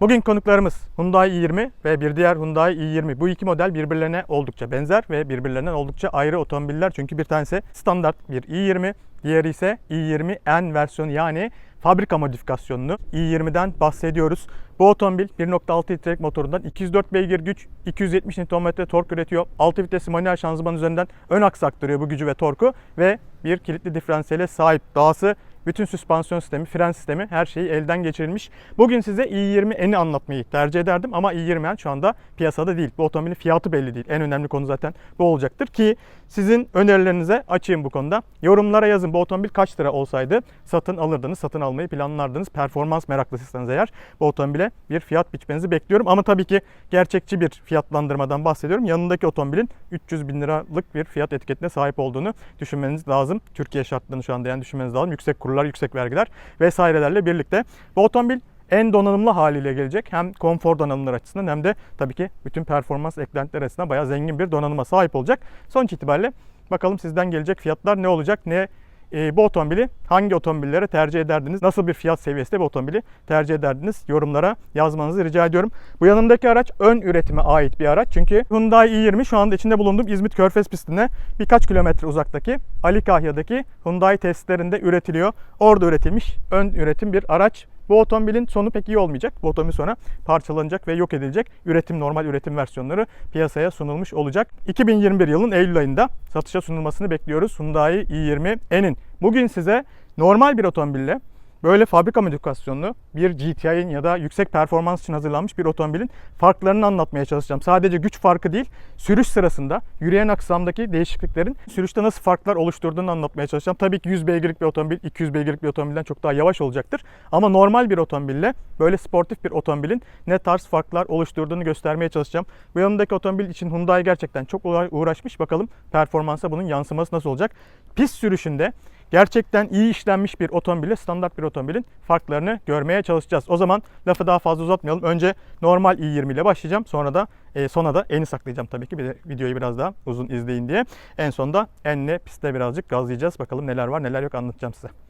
Bugün konuklarımız Hyundai i20 ve bir diğer Hyundai i20. Bu iki model birbirlerine oldukça benzer ve birbirlerinden oldukça ayrı otomobiller. Çünkü bir tanesi standart bir i20, diğeri ise i20N versiyonu yani fabrika modifikasyonlu i20'den bahsediyoruz. Bu otomobil 1.6 litrelik motorundan 204 beygir güç, 270 Nm tork üretiyor. 6 vitesli manuel şanzıman üzerinden ön aks aktarıyor bu gücü ve torku ve bir kilitli diferansiyele sahip. Dahası bütün süspansiyon sistemi, fren sistemi her şeyi elden geçirilmiş. Bugün size i20N'i anlatmayı tercih ederdim ama i20N şu anda piyasada değil. Bu otomobilin fiyatı belli değil. En önemli konu zaten bu olacaktır ki sizin önerilerinize açayım bu konuda. Yorumlara yazın bu otomobil kaç lira olsaydı satın alırdınız, satın almayı planlardınız. Performans meraklısıysanız eğer bu otomobile bir fiyat biçmenizi bekliyorum. Ama tabii ki gerçekçi bir fiyatlandırmadan bahsediyorum. Yanındaki otomobilin 300 bin liralık bir fiyat etiketine sahip olduğunu düşünmeniz lazım. Türkiye şartlarını şu anda yani düşünmeniz lazım. Yüksek kurlar, yüksek vergiler vesairelerle birlikte. Bu otomobil en donanımlı haliyle gelecek. Hem konfor donanımları açısından hem de tabii ki bütün performans eklentileri açısından bayağı zengin bir donanıma sahip olacak. Sonuç itibariyle bakalım sizden gelecek fiyatlar ne olacak, ne e, bu otomobili hangi otomobillere tercih ederdiniz? Nasıl bir fiyat seviyesinde bu otomobili tercih ederdiniz? Yorumlara yazmanızı rica ediyorum. Bu yanımdaki araç ön üretime ait bir araç. Çünkü Hyundai i20 şu anda içinde bulunduğum İzmit Körfez pistine birkaç kilometre uzaktaki Ali Kahya'daki Hyundai testlerinde üretiliyor. Orada üretilmiş ön üretim bir araç. Bu otomobilin sonu pek iyi olmayacak. Bu otomobil sonra parçalanacak ve yok edilecek. Üretim normal üretim versiyonları piyasaya sunulmuş olacak. 2021 yılın Eylül ayında satışa sunulmasını bekliyoruz. Hyundai i20N'in. Bugün size normal bir otomobille böyle fabrika modifikasyonlu bir GTI'nin ya da yüksek performans için hazırlanmış bir otomobilin farklarını anlatmaya çalışacağım. Sadece güç farkı değil, sürüş sırasında yürüyen aksamdaki değişikliklerin sürüşte nasıl farklar oluşturduğunu anlatmaya çalışacağım. Tabii ki 100 beygirlik bir otomobil 200 beygirlik bir otomobilden çok daha yavaş olacaktır. Ama normal bir otomobille böyle sportif bir otomobilin ne tarz farklar oluşturduğunu göstermeye çalışacağım. Bu yanımdaki otomobil için Hyundai gerçekten çok uğraşmış. Bakalım performansa bunun yansıması nasıl olacak. Pist sürüşünde gerçekten iyi işlenmiş bir otomobille standart bir otomobilin farklarını görmeye çalışacağız. O zaman lafı daha fazla uzatmayalım. Önce normal i20 ile başlayacağım. Sonra da e, sona da eni saklayacağım tabii ki. Bir de videoyu biraz daha uzun izleyin diye. En sonda enle pistte birazcık gazlayacağız. Bakalım neler var neler yok anlatacağım size.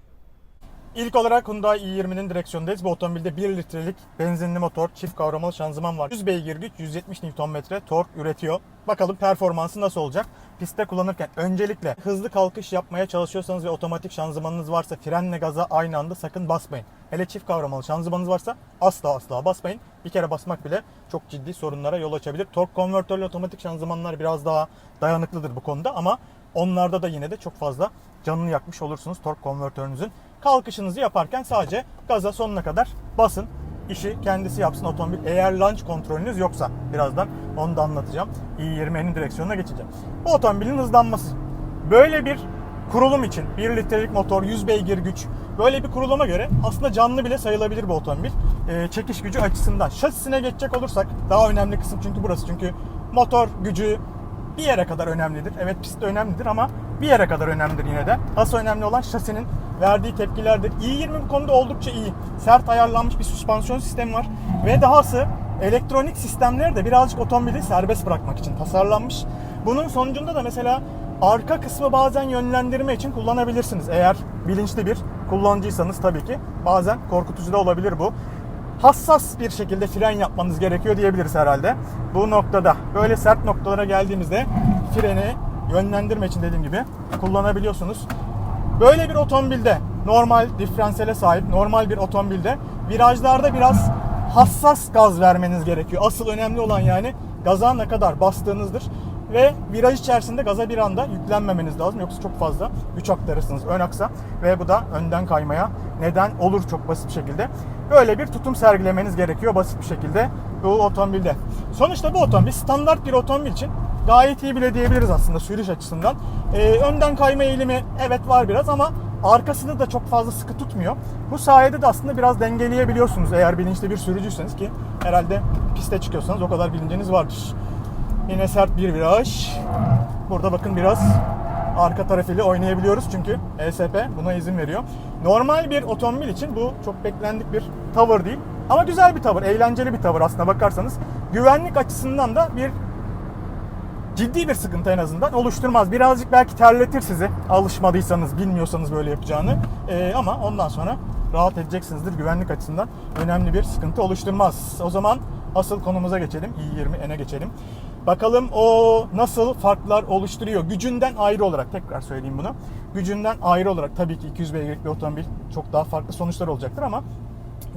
İlk olarak Hyundai i20'nin direksiyondayız. Bu otomobilde 1 litrelik benzinli motor, çift kavramalı şanzıman var. 100 beygir güç, 170 Nm tork üretiyor. Bakalım performansı nasıl olacak? Pistte kullanırken öncelikle hızlı kalkış yapmaya çalışıyorsanız ve otomatik şanzımanınız varsa frenle gaza aynı anda sakın basmayın. Hele çift kavramalı şanzımanınız varsa asla asla basmayın. Bir kere basmak bile çok ciddi sorunlara yol açabilir. Tork konvertörlü otomatik şanzımanlar biraz daha dayanıklıdır bu konuda ama onlarda da yine de çok fazla canını yakmış olursunuz tork konvertörünüzün. Kalkışınızı yaparken sadece gaza sonuna kadar basın. İşi kendisi yapsın otomobil. Eğer launch kontrolünüz yoksa birazdan onu da anlatacağım. i20'nin direksiyonuna geçeceğim. Bu otomobilin hızlanması. Böyle bir kurulum için 1 litrelik motor, 100 beygir güç böyle bir kuruluma göre aslında canlı bile sayılabilir bu otomobil. Ee, çekiş gücü açısından. Şasisine geçecek olursak daha önemli kısım çünkü burası. Çünkü motor gücü bir yere kadar önemlidir. Evet pist önemlidir ama bir yere kadar önemlidir yine de. Asıl önemli olan şasinin verdiği tepkilerdir. i20 bu konuda oldukça iyi. Sert ayarlanmış bir süspansiyon sistemi var. Ve dahası elektronik sistemleri de birazcık otomobili serbest bırakmak için tasarlanmış. Bunun sonucunda da mesela arka kısmı bazen yönlendirme için kullanabilirsiniz. Eğer bilinçli bir kullanıcıysanız tabii ki bazen korkutucu da olabilir bu hassas bir şekilde fren yapmanız gerekiyor diyebiliriz herhalde. Bu noktada böyle sert noktalara geldiğimizde freni yönlendirme için dediğim gibi kullanabiliyorsunuz. Böyle bir otomobilde normal diferansiyele sahip normal bir otomobilde virajlarda biraz hassas gaz vermeniz gerekiyor. Asıl önemli olan yani gaza ne kadar bastığınızdır. Ve viraj içerisinde gaza bir anda yüklenmemeniz lazım. Yoksa çok fazla güç aktarırsınız ön aksa. Ve bu da önden kaymaya neden olur çok basit bir şekilde. Böyle bir tutum sergilemeniz gerekiyor basit bir şekilde bu otomobilde. Sonuçta bu otomobil standart bir otomobil için gayet iyi bile diyebiliriz aslında sürüş açısından. Ee, önden kayma eğilimi evet var biraz ama arkasını da çok fazla sıkı tutmuyor. Bu sayede de aslında biraz dengeleyebiliyorsunuz eğer bilinçli bir sürücüyseniz ki herhalde piste çıkıyorsanız o kadar bilinciniz vardır. Yine sert bir viraj. Burada bakın biraz arka tarafıyla oynayabiliyoruz çünkü ESP buna izin veriyor. Normal bir otomobil için bu çok beklendik bir tavır değil. Ama güzel bir tavır, eğlenceli bir tavır aslına bakarsanız. Güvenlik açısından da bir ciddi bir sıkıntı en azından oluşturmaz. Birazcık belki terletir sizi alışmadıysanız, bilmiyorsanız böyle yapacağını. Ee, ama ondan sonra rahat edeceksinizdir. Güvenlik açısından önemli bir sıkıntı oluşturmaz. O zaman asıl konumuza geçelim. i20N'e geçelim. Bakalım o nasıl farklar oluşturuyor. Gücünden ayrı olarak tekrar söyleyeyim bunu. Gücünden ayrı olarak tabii ki 200 beygirlik bir otomobil çok daha farklı sonuçlar olacaktır ama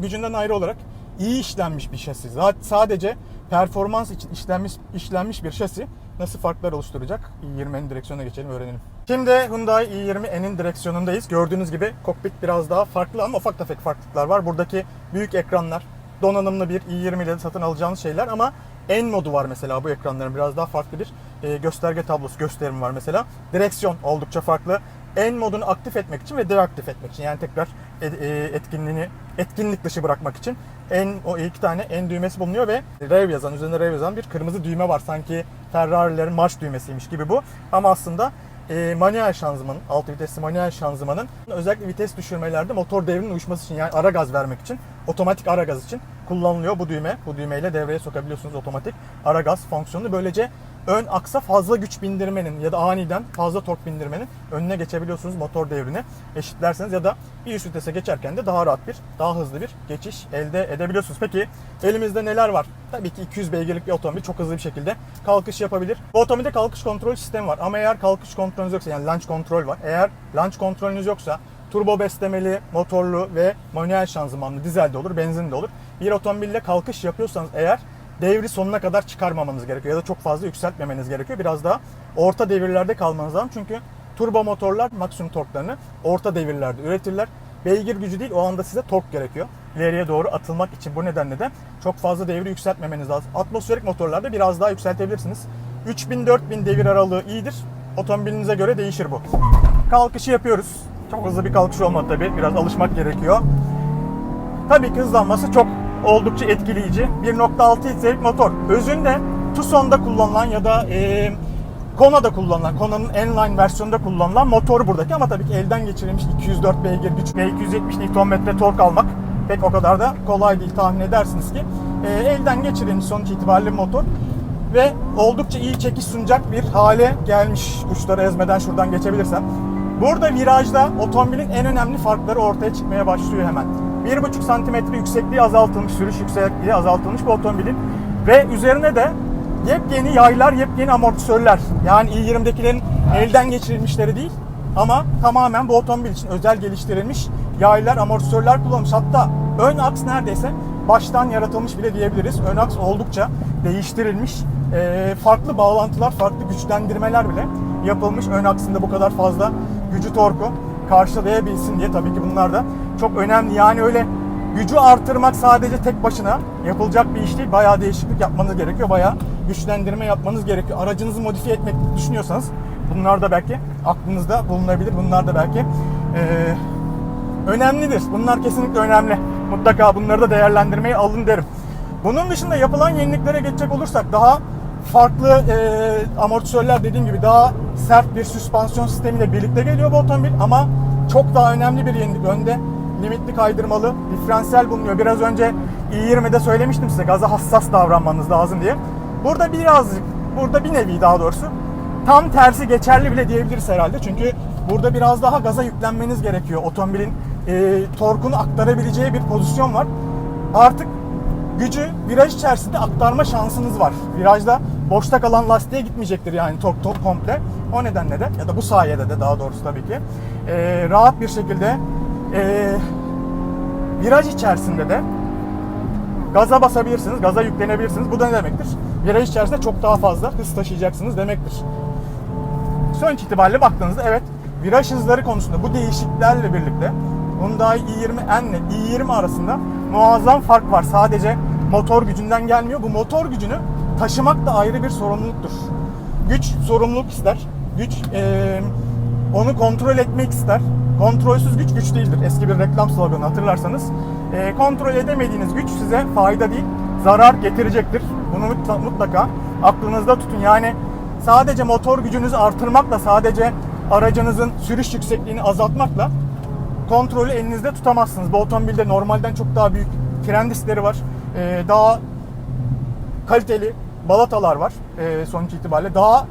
gücünden ayrı olarak iyi işlenmiş bir şasi. Sadece performans için işlenmiş işlenmiş bir şasi nasıl farklar oluşturacak? i20'nin direksiyonuna geçelim öğrenelim. Şimdi Hyundai i20'nin direksiyonundayız. Gördüğünüz gibi kokpit biraz daha farklı ama ufak tefek farklılıklar var. Buradaki büyük ekranlar, donanımlı bir i20 ile satın alacağınız şeyler ama en modu var mesela bu ekranların biraz daha farklı bir e, gösterge tablosu gösterimi var mesela. Direksiyon oldukça farklı. En modunu aktif etmek için ve deaktif etmek için yani tekrar e- etkinliğini etkinlik dışı bırakmak için en o iki tane en düğmesi bulunuyor ve rev yazan üzerinde rev yazan bir kırmızı düğme var sanki Ferrari'lerin marş düğmesiymiş gibi bu ama aslında e, manuel şanzımanın, alt vitesli manuel şanzımanın özellikle vites düşürmelerde motor devrinin uyuşması için yani ara gaz vermek için, otomatik ara gaz için kullanılıyor bu düğme. Bu düğmeyle devreye sokabiliyorsunuz otomatik ara gaz fonksiyonunu. Böylece ön aksa fazla güç bindirmenin ya da aniden fazla tork bindirmenin önüne geçebiliyorsunuz motor devrini eşitlerseniz ya da bir üst vitese geçerken de daha rahat bir, daha hızlı bir geçiş elde edebiliyorsunuz. Peki elimizde neler var? Tabii ki 200 beygirlik bir otomobil çok hızlı bir şekilde kalkış yapabilir. Bu otomobilde kalkış kontrol sistemi var ama eğer kalkış kontrolünüz yoksa yani launch kontrol var. Eğer launch kontrolünüz yoksa turbo beslemeli, motorlu ve manuel şanzımanlı dizel de olur, benzin de olur. Bir otomobille kalkış yapıyorsanız eğer devri sonuna kadar çıkarmamanız gerekiyor ya da çok fazla yükseltmemeniz gerekiyor. Biraz daha orta devirlerde kalmanız lazım. Çünkü turbo motorlar maksimum torklarını orta devirlerde üretirler. Beygir gücü değil o anda size tork gerekiyor. İleriye doğru atılmak için bu nedenle de çok fazla devri yükseltmemeniz lazım. Atmosferik motorlarda biraz daha yükseltebilirsiniz. 3000-4000 devir aralığı iyidir. Otomobilinize göre değişir bu. Kalkışı yapıyoruz. Çok hızlı bir kalkış olmadı tabii. Biraz alışmak gerekiyor. Tabii ki hızlanması çok oldukça etkileyici. 1.6 litrelik motor. Özünde Tucson'da kullanılan ya da e, Kona'da kullanılan, Kona'nın N-Line versiyonunda kullanılan motor buradaki ama tabii ki elden geçirilmiş 204 beygir güç ve 270 Nm tork almak pek o kadar da kolay değil tahmin edersiniz ki. E, elden geçirilmiş sonuç itibariyle motor ve oldukça iyi çekiş sunacak bir hale gelmiş. Uçları ezmeden şuradan geçebilirsem. Burada virajda otomobilin en önemli farkları ortaya çıkmaya başlıyor hemen. 1,5 santimetre yüksekliği azaltılmış, sürüş yüksekliği azaltılmış bu otomobilin. Ve üzerine de yepyeni yaylar, yepyeni amortisörler. Yani i20'dekilerin elden geçirilmişleri değil ama tamamen bu otomobil için özel geliştirilmiş yaylar, amortisörler kullanılmış. Hatta ön aks neredeyse baştan yaratılmış bile diyebiliriz. Ön aks oldukça değiştirilmiş. Ee, farklı bağlantılar, farklı güçlendirmeler bile yapılmış. Ön aksında bu kadar fazla gücü torku karşılayabilsin diye tabii ki bunlar da çok önemli. Yani öyle gücü artırmak sadece tek başına yapılacak bir iş değil. Bayağı değişiklik yapmanız gerekiyor. Bayağı güçlendirme yapmanız gerekiyor. Aracınızı modifiye etmek düşünüyorsanız bunlar da belki aklınızda bulunabilir. Bunlar da belki eee, önemlidir. Bunlar kesinlikle önemli. Mutlaka bunları da değerlendirmeye alın derim. Bunun dışında yapılan yeniliklere geçecek olursak daha farklı e, amortisörler dediğim gibi daha sert bir süspansiyon sistemiyle birlikte geliyor bu otomobil ama çok daha önemli bir yenilik. Önde limitli kaydırmalı diferansiyel bulunuyor. Biraz önce i20'de söylemiştim size gaza hassas davranmanız lazım diye. Burada birazcık, burada bir nevi daha doğrusu tam tersi geçerli bile diyebiliriz herhalde. Çünkü burada biraz daha gaza yüklenmeniz gerekiyor. Otomobilin e, torkunu aktarabileceği bir pozisyon var. Artık gücü viraj içerisinde aktarma şansınız var. Virajda boşta kalan lastiğe gitmeyecektir yani tork tork komple. O nedenle de ya da bu sayede de daha doğrusu tabii ki e, rahat bir şekilde e, viraj içerisinde de gaza basabilirsiniz, gaza yüklenebilirsiniz. Bu da ne demektir? Viraj içerisinde çok daha fazla hız taşıyacaksınız demektir. Sonuç itibariyle baktığınızda evet viraj hızları konusunda bu değişikliklerle birlikte Hyundai i20N ile i20 arasında muazzam fark var. Sadece motor gücünden gelmiyor. Bu motor gücünü taşımak da ayrı bir sorumluluktur. Güç sorumluluk ister. Güç eee, onu kontrol etmek ister. Kontrolsüz güç güç değildir. Eski bir reklam sloganı hatırlarsanız. Eee, kontrol edemediğiniz güç size fayda değil, zarar getirecektir. Bunu mut- mutlaka aklınızda tutun. Yani sadece motor gücünüzü artırmakla, sadece aracınızın sürüş yüksekliğini azaltmakla kontrolü elinizde tutamazsınız. Bu otomobilde normalden çok daha büyük fren diskleri var. Ee, daha kaliteli balatalar var ee, sonuç itibariyle. Daha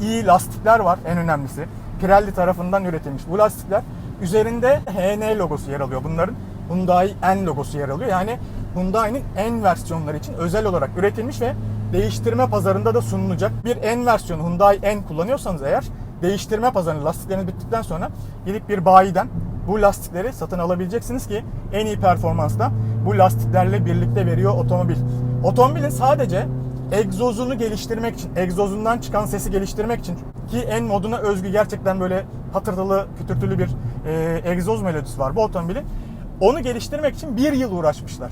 iyi lastikler var en önemlisi. Pirelli tarafından üretilmiş bu lastikler. Üzerinde HN logosu yer alıyor bunların. Hyundai N logosu yer alıyor. Yani Hyundai'nin N versiyonları için özel olarak üretilmiş ve değiştirme pazarında da sunulacak bir N versiyonu Hyundai N kullanıyorsanız eğer değiştirme pazarında lastikleriniz bittikten sonra gidip bir bayiden bu lastikleri satın alabileceksiniz ki en iyi performansta bu lastiklerle birlikte veriyor otomobil. Otomobilin sadece egzozunu geliştirmek için, egzozundan çıkan sesi geliştirmek için ki en moduna özgü gerçekten böyle patırtılı, kütürtülü bir e, egzoz melodisi var bu otomobilin. Onu geliştirmek için bir yıl uğraşmışlar.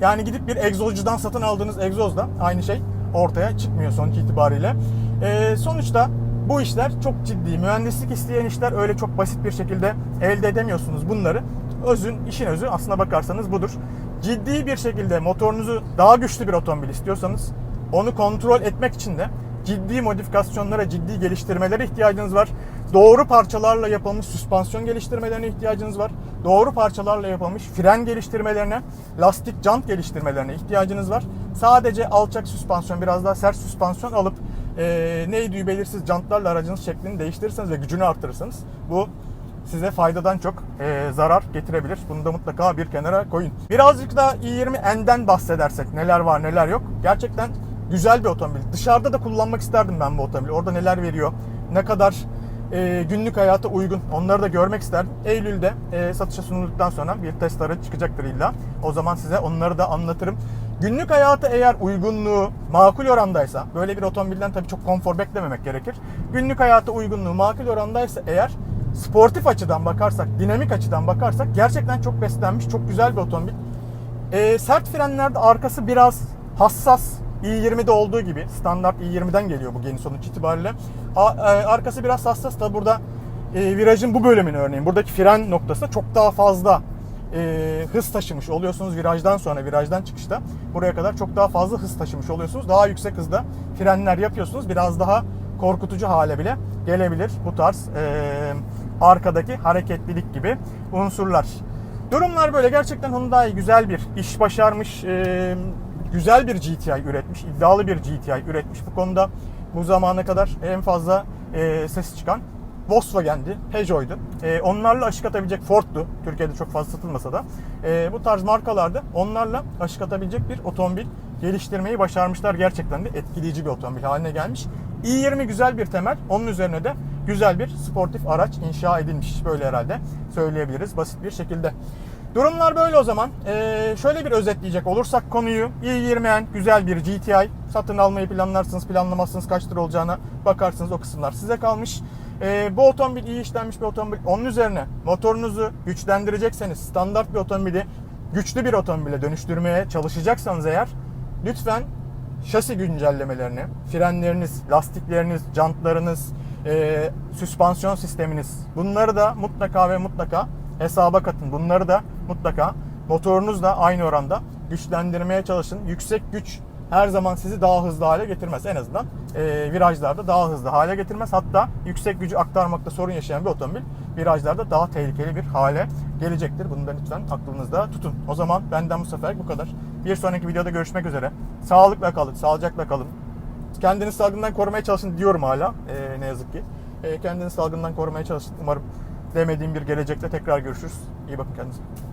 Yani gidip bir egzozcudan satın aldığınız egzoz da aynı şey ortaya çıkmıyor sonuç itibariyle. Ee, sonuçta bu işler çok ciddi. Mühendislik isteyen işler öyle çok basit bir şekilde elde edemiyorsunuz bunları. Özün, işin özü aslına bakarsanız budur. Ciddi bir şekilde motorunuzu daha güçlü bir otomobil istiyorsanız onu kontrol etmek için de ciddi modifikasyonlara, ciddi geliştirmelere ihtiyacınız var. Doğru parçalarla yapılmış süspansiyon geliştirmelerine ihtiyacınız var. Doğru parçalarla yapılmış fren geliştirmelerine, lastik jant geliştirmelerine ihtiyacınız var. Sadece alçak süspansiyon, biraz daha sert süspansiyon alıp e, neydi belirsiz jantlarla aracınız şeklini değiştirirseniz ve gücünü arttırırsanız bu size faydadan çok e, zarar getirebilir. Bunu da mutlaka bir kenara koyun. Birazcık da i20N'den bahsedersek neler var neler yok. Gerçekten güzel bir otomobil. Dışarıda da kullanmak isterdim ben bu otomobili. Orada neler veriyor, ne kadar e, günlük hayata uygun onları da görmek isterdim. Eylül'de e, satışa sunulduktan sonra bir test aracı çıkacaktır illa. O zaman size onları da anlatırım. Günlük hayata eğer uygunluğu makul orandaysa, böyle bir otomobilden tabii çok konfor beklememek gerekir. Günlük hayata uygunluğu makul orandaysa eğer sportif açıdan bakarsak, dinamik açıdan bakarsak gerçekten çok beslenmiş, çok güzel bir otomobil. E, sert frenlerde arkası biraz hassas. İ20'de olduğu gibi standart i20'den geliyor bu geniş sonuç itibariyle. E, arkası biraz hassas da burada e, virajın bu bölümünü örneğin buradaki fren noktasında çok daha fazla e, hız taşımış oluyorsunuz virajdan sonra virajdan çıkışta buraya kadar çok daha fazla hız taşımış oluyorsunuz. Daha yüksek hızda frenler yapıyorsunuz. Biraz daha korkutucu hale bile gelebilir bu tarz e, arkadaki hareketlilik gibi unsurlar. Durumlar böyle. Gerçekten Hyundai güzel bir iş başarmış. e, güzel bir GTI üretmiş. iddialı bir GTI üretmiş. Bu konuda bu zamana kadar en fazla e, ses çıkan Volkswagen'di, Peugeot'du. E, onlarla aşık atabilecek Ford'du. Türkiye'de çok fazla satılmasa da. E, bu tarz markalarda onlarla aşık atabilecek bir otomobil geliştirmeyi başarmışlar. Gerçekten de etkileyici bir otomobil haline gelmiş. i20 güzel bir temel. Onun üzerine de güzel bir sportif araç inşa edilmiş. Böyle herhalde söyleyebiliriz basit bir şekilde. Durumlar böyle o zaman. Ee, şöyle bir özetleyecek olursak konuyu i20N güzel bir GTI satın almayı planlarsınız planlamazsınız kaç lira olacağına bakarsınız o kısımlar size kalmış. Ee, bu otomobil iyi işlenmiş bir otomobil. Onun üzerine motorunuzu güçlendirecekseniz standart bir otomobili güçlü bir otomobile dönüştürmeye çalışacaksanız eğer lütfen şasi güncellemelerini, frenleriniz, lastikleriniz, jantlarınız, e, süspansiyon sisteminiz bunları da mutlaka ve mutlaka hesaba katın. Bunları da mutlaka motorunuz da aynı oranda güçlendirmeye çalışın. Yüksek güç her zaman sizi daha hızlı hale getirmez. En azından e, virajlarda daha hızlı hale getirmez. Hatta yüksek gücü aktarmakta sorun yaşayan bir otomobil virajlarda daha tehlikeli bir hale gelecektir. Bunu da lütfen aklınızda tutun. O zaman benden bu sefer bu kadar. Bir sonraki videoda görüşmek üzere. Sağlıkla kalın, sağlıcakla kalın. Kendinizi salgından korumaya çalışın diyorum hala e, ne yazık ki. E, kendinizi salgından korumaya çalışın. Umarım demediğim bir gelecekte tekrar görüşürüz. İyi bakın kendinize.